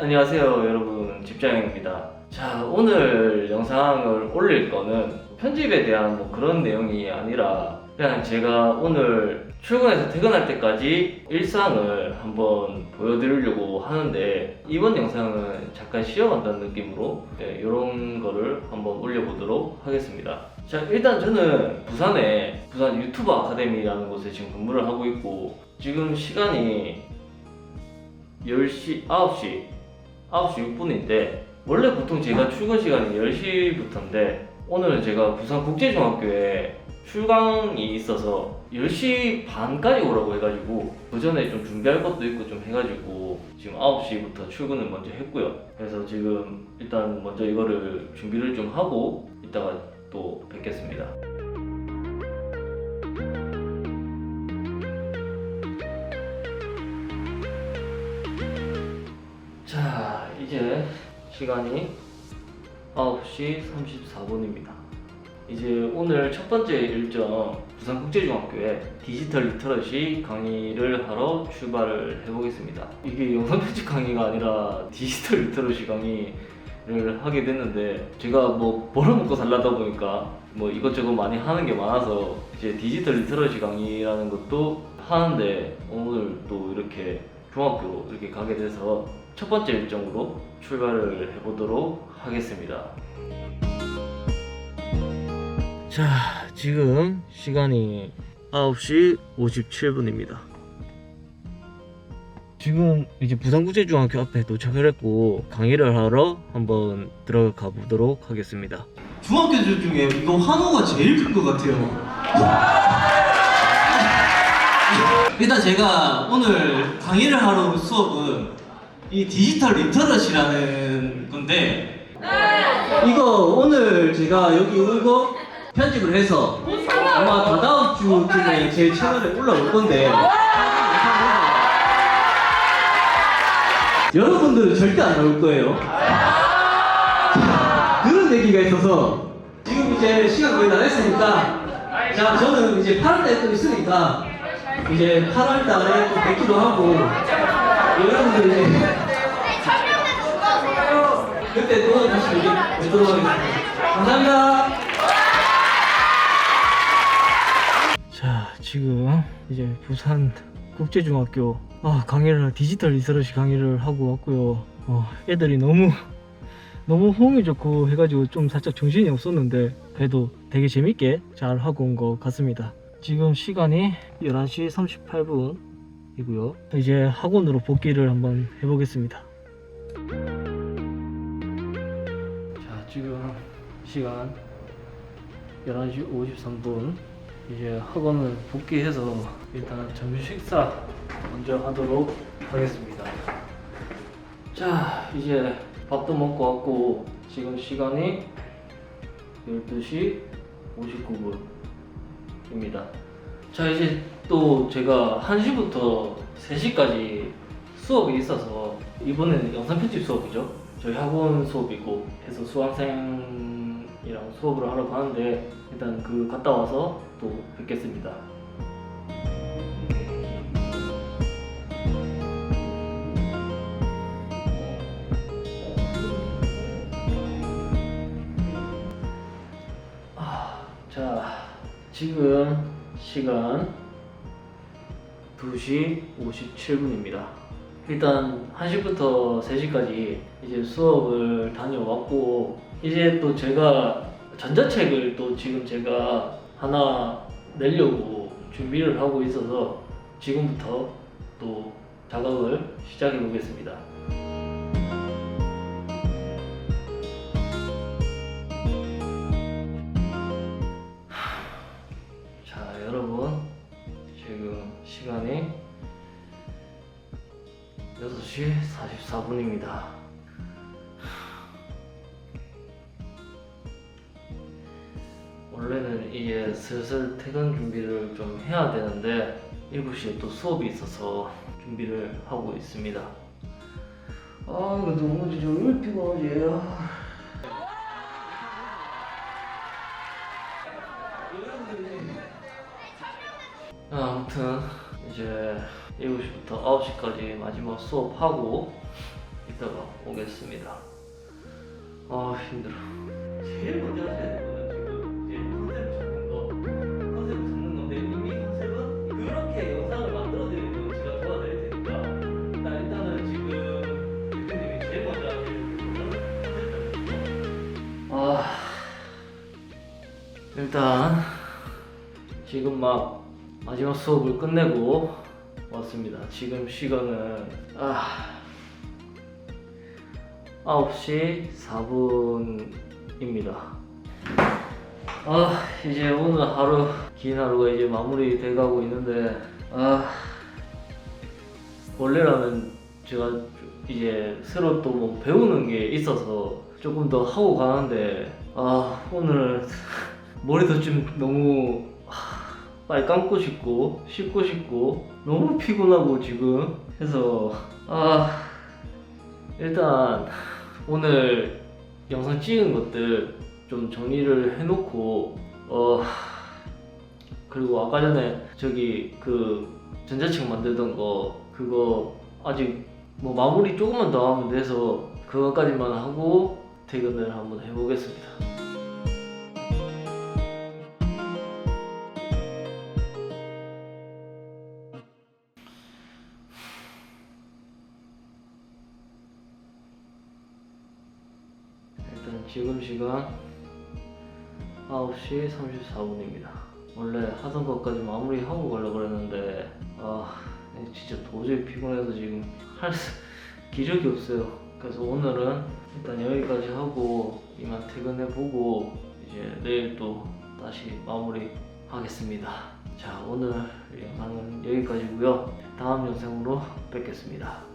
안녕하세요 여러분. 집장입니다. 자 오늘 영상을 올릴 거는 편집에 대한 뭐 그런 내용이 아니라 그냥 제가 오늘 출근해서 퇴근할 때까지 일상을 한번 보여드리려고 하는데 이번 영상은 잠깐 쉬어간다는 느낌으로 이런 거를 한번 올려보도록 하겠습니다. 자 일단 저는 부산에 부산 유튜브 아카데미라는 곳에 지금 근무를 하고 있고 지금 시간이 10시, 9시, 9시 6분인데 원래 보통 제가 출근 시간이 10시부터인데 오늘은 제가 부산 국제중학교에 출강이 있어서 10시 반까지 오라고 해가지고 그 전에 좀 준비할 것도 있고 좀 해가지고 지금 9시부터 출근을 먼저 했고요. 그래서 지금 일단 먼저 이거를 준비를 좀 하고 이따가 또 뵙겠습니다. 시간이 9시 34분입니다. 이제 오늘 첫 번째 일정 부산국제중학교에 디지털 리터러시 강의를 하러 출발을 해보겠습니다. 이게 영상 편집 강의가 아니라 디지털 리터러시 강의를 하게 됐는데 제가 뭐 벌어먹고 살라다 보니까 뭐 이것저것 많이 하는 게 많아서 이제 디지털 리터러시 강의라는 것도 하는데 오늘 또 이렇게 중학교로 이렇게 가게 돼서 첫 번째 일정으로 출발을 해보도록 하겠습니다. 자, 지금 시간이 9시 57분입니다. 지금 이제 부산국제중학교 앞에 도착을 했고 강의를 하러 한번 들어가 보도록 하겠습니다. 중학교들 중에 이거 한호가 제일 큰 것 같아요. 일단 제가 오늘 강의를 하러 온 수업은 이 디지털 리터러시라는 건데 이거 오늘 제가 여기 온거 편집을 해서 아마 다다음 주쯤에 제 채널에 올라올 건데 여러분들은 절대 안 나올 거예요. 그런 얘기가 있어서 지금 이제 시간 거의 다 됐으니까 자 저는 이제 8월달에 또 있으니까 이제 8월달에 또 뵙기도 하고 여러분들 이제 그때 또 다시 이제 뵙도록 하겠습니다 감사합니다 자, 지금 이제 부산 국제중학교 아, 강의를 디지털 리서치 강의를 하고 왔고요. 어, 애들이 너무 너무 호응이 좋고 해가지고 좀 살짝 정신이 없었는데 그래도 되게 재밌게 잘 하고 온 것 같습니다. 지금 시간이 11시 38분 이고요. 이제 학원으로 복귀를 한번 해보겠습니다. 자, 지금 시간 11시 53분 이제 학원을 복귀해서 일단 점심 식사 먼저 하도록 하겠습니다. 자, 이제 밥도 먹고 왔고 지금 시간이 12시 59분입니다. 자, 이제 또 제가 1시부터 3시까지 수업이 있어서 이번에는 영상 편집 수업이죠. 저희 학원 수업이고 해서 수강생이랑 수업을 하러 가는데 일단 그 갔다 와서 또 뵙겠습니다. 아, 자, 지금 시간 2시 57분입니다. 일단 1시부터 3시까지 이제 수업을 다녀왔고 이제 또 제가 전자책을 또 지금 제가 하나 내려고 준비를 하고 있어서 지금부터 또 작업을 시작해 보겠습니다. 6시 44분입니다. 원래는 이제 슬슬 퇴근 준비를 좀 해야 되는데 7시에 또 수업이 있어서 준비를 하고 있습니다. 아, 이거 너무 진짜 왜 피곤하지? 아. 아, 아무튼 이제 7시부터 9시까지 마지막 수업하고 이따가 오겠습니다. 아 힘들어. 제일 먼저 하셔야 되는 거는 지금 이제 컨셉 잡는 거, 컨셉 잡는 건데 이미 컨셉은 그렇게 영상을 만들어 드리는 거 제가 도와드릴 테니까 일단 일단은 지금 대표님이 제일 먼저 하셔야 되는 거는. 아 일단 지금 막 마지막 수업을 끝내고 왔습니다. 지금 시간은 아 9시 4분입니다. 아 이제 오늘 하루 긴 하루가 이제 마무리 돼가고 있는데 아 원래라면 제가 이제 새로 또 뭐 배우는 게 있어서 조금 더 하고 가는데 아 오늘 머리도 좀 너무 하, 빨리 감고 싶고 씻고 싶고 너무 피곤하고 지금 해서 아 일단 오늘 영상 찍은 것들 좀 정리를 해놓고 어 그리고 아까 전에 저기 그 전자책 만들던 거 그거 아직 뭐 마무리 조금만 더 하면 돼서 그거까지만 하고 퇴근을 한번 해보겠습니다. 지금 시간 9시 34분입니다. 원래 하던 것까지 마무리하고 가려고 그랬는데 아 진짜 도저히 피곤해서 지금 할 수- 기력이 없어요. 그래서 오늘은 일단 여기까지 하고 이만 퇴근해보고 이제 내일 또 다시 마무리 하겠습니다. 자 오늘 영상은 여기까지고요. 다음 영상으로 뵙겠습니다.